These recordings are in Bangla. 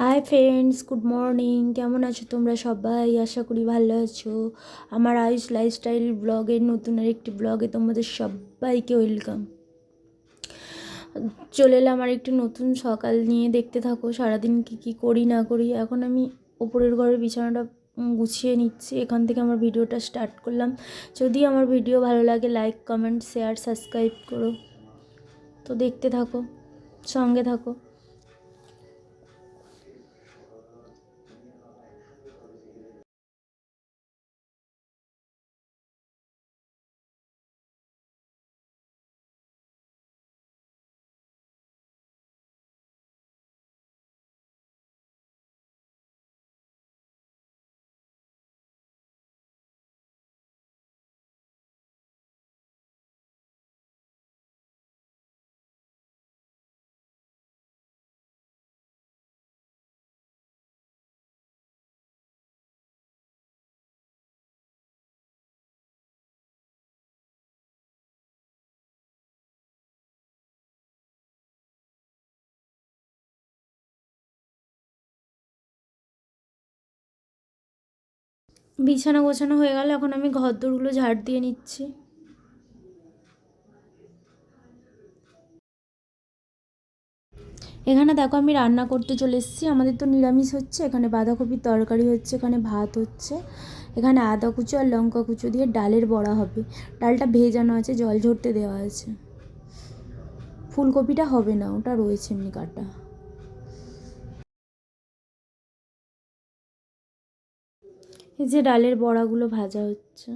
হাই ফ্রেন্ডস গুড মর্নিং কেমন আছো তোমরা সবাই? আশা করি ভালো আছো। আমার আয়ুষ লাইফস্টাইল ব্লগের নতুন আরেকটি ব্লগে তোমাদের সবাইকে ওয়েলকাম চলে এলাম আর একটু নতুন সকাল নিয়ে। দেখতে থাকো, সারাদিন কী কী করি না করি। এখন আমি ওপরের ঘরের বিছানাটা গুছিয়ে নিচ্ছি। এখান থেকে আমার ভিডিওটা স্টার্ট করলাম। যদি আমার ভিডিও ভালো লাগে লাইক কমেন্ট শেয়ার সাবস্ক্রাইব করো। তো দেখতে থাকো, সঙ্গে থাকো। বিছানা গোছানো হয়ে গেল, এখন আমি ঘর দোরগুলো ঝাড় দিয়ে নিচ্ছি। এখানে দেখো আমি রান্না করতে চলে এসেছি। আমাদের তো নিরামিষ হচ্ছে, এখানে বাঁধাকপির তরকারি হচ্ছে, এখানে ভাত হচ্ছে। এখানে আদা কুচো আর লঙ্কা কুচো দিয়ে ডালের বড়া হবে। ডালটা ভেজানো আছে, জল ঝরতে দেওয়া আছে। ফুলকপিটা হবে না, ওটা রয়েছে এমনি কাটা। এই যে ডালের বড়াগুলো ভাজা হচ্ছে।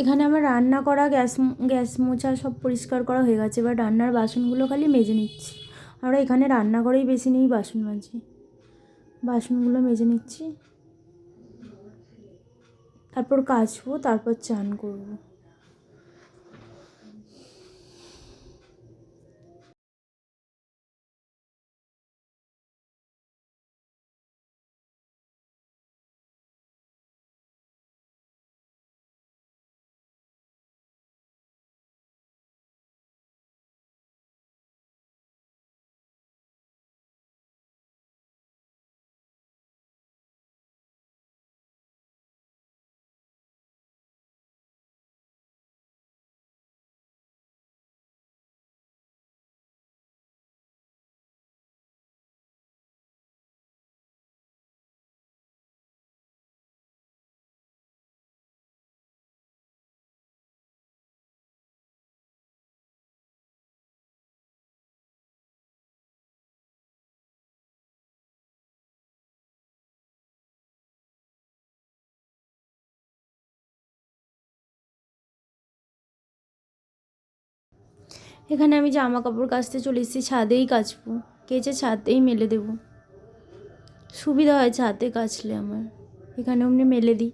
এখানে আমার রান্না করা গ্যাস গ্যাস মোছা সব পরিষ্কার করা হয়ে গেছে। এবার রান্নার বাসনগুলো খালি মেজে নিচ্ছি। আমরা এখানে রান্না করেই বেশি নেই বাসন মাজি। বাসনগুলো মেজে নিচ্ছি। তারপর কাচবো, তারপর চান করব। এখানে আমি জামা কাপড় কাচতে চলে এসেছি, ছাদেই কাচবো। কেচে ছাদেই মেলে দেব। সুবিধা হয় ছাদে কাচলে আমার। এখানে অমনি মেলে দিই।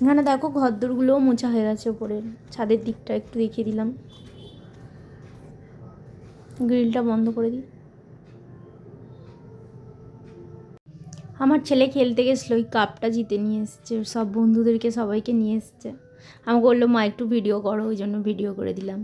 এখানে দেখো ঘরদোরগুলোও মোছা হয়ে গেছে ওপরের ছাদের দিকটা একটু দেখিয়ে দিলাম। গ্রিলটা বন্ধ করে দিই। আমার ছেলে খেলতে গেছিল, ওই কাপটা জিতে নিয়ে এসছে। সব বন্ধুদেরকে সবাইকে নিয়ে এসছে। আমাকে বলল, মা, একটু ভিডিও করো। ওই জন্য ভিডিও করে দিলাম।